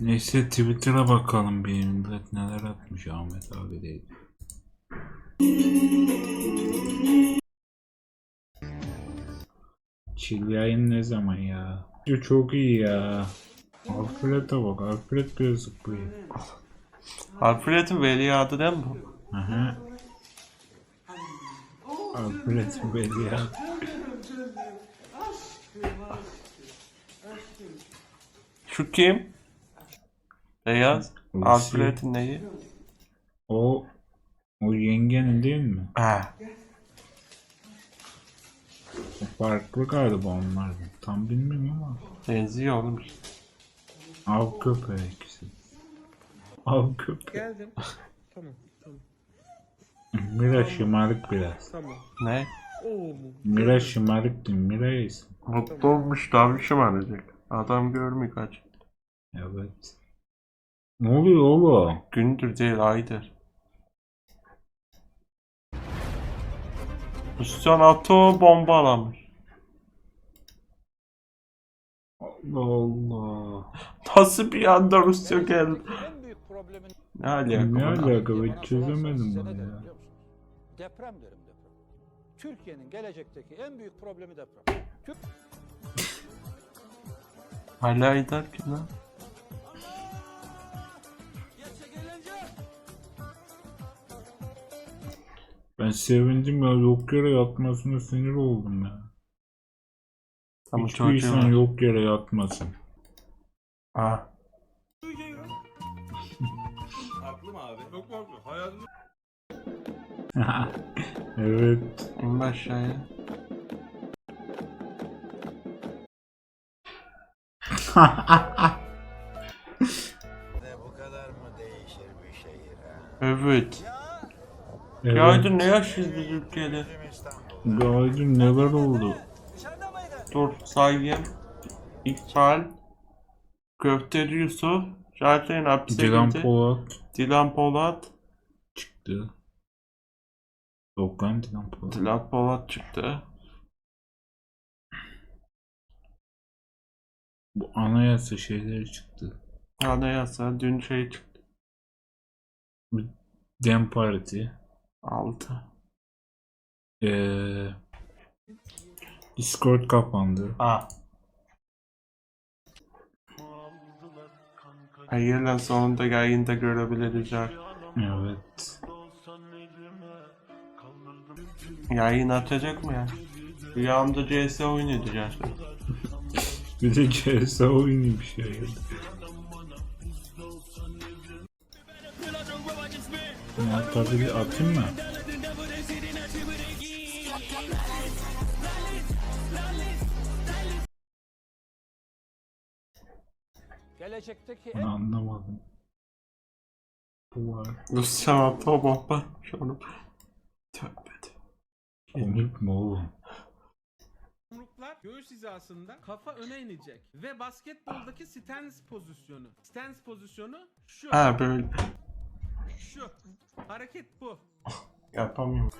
Neyse Twitter'a bakalım bir millet neler atmış Ahmet abi değil. Chill yayın ne zaman ya? Çok iyi ya. Alfred'e bak Alfred bile zıplıyor. Alfred'in veliadı değil mi bu? Aha. Alfred belli ya. Şu kim? Beyaz. Lucy. Alfred'in neyi? O o yengenin değil mi? Ha. Farklı galiba onlardan. Tam bilmiyorum ama. Benziyor oğlum. Av köpeği ikisi. Av köpeği. Geldim. tamam, tamam, Mira şımarık biraz. tamam. Ne? Oo. Mira şımarık değil. Mira iyisin. Mutlu olmuş davranışım arayacak. Adam görmüyor kaç. Evet. Ne oluyor oğlum? Gündür değil aydır. Rusyan atom bombalamış. Allah Allah. Nasıl bir anda Rusya geldi? Ne alaka? Ne alaka ben çözemedim nedir ya. Deprem derim deprem. Türkiye'nin gelecekteki en büyük problemi deprem. Türk Hala idar ki lan. Ben sevindim ya yok yere yatmasına sinir oldum ya. Ama Hiçbir insan var. yok yere yatmasın. Ha. Haklı mı abi? Çok haklı. Hayatımda evet. İn aşağıya. Bu kadar mı değişir bir şehir ha? Evet. Evet. Ya Aydın ne yaşıyoruz biz İstanbul. Gaydın neler oldu? Dur sayayım. İkbal. Köfteci Yusuf. Zaten hapse Dilan girdi. Polat Dilan Polat. çıktı. Yok lan Dilan Polat. Dilan Polat çıktı. Bu anayasa şeyleri çıktı. Anayasa dün şey çıktı. Dem Parti. 6. Ee, Discord kapandı. A. Hayır lan sonunda yayında görebiliriz artık. Evet. Yayın açacak mı ya? Rüyamda CS oynayacağız. Bir de CSA oynuyormuş ya. Tabii bir atayım mı? gelecekteki Bunu anlamadım. Bu var. Atom bomba. Şunu. Tövbe de. Komik mi oğlum? yumruklar göğüs hizasında kafa öne inecek. Ve basketboldaki stance pozisyonu. Stance pozisyonu şu. Ha böyle. Hareket bu. Yapamıyorum.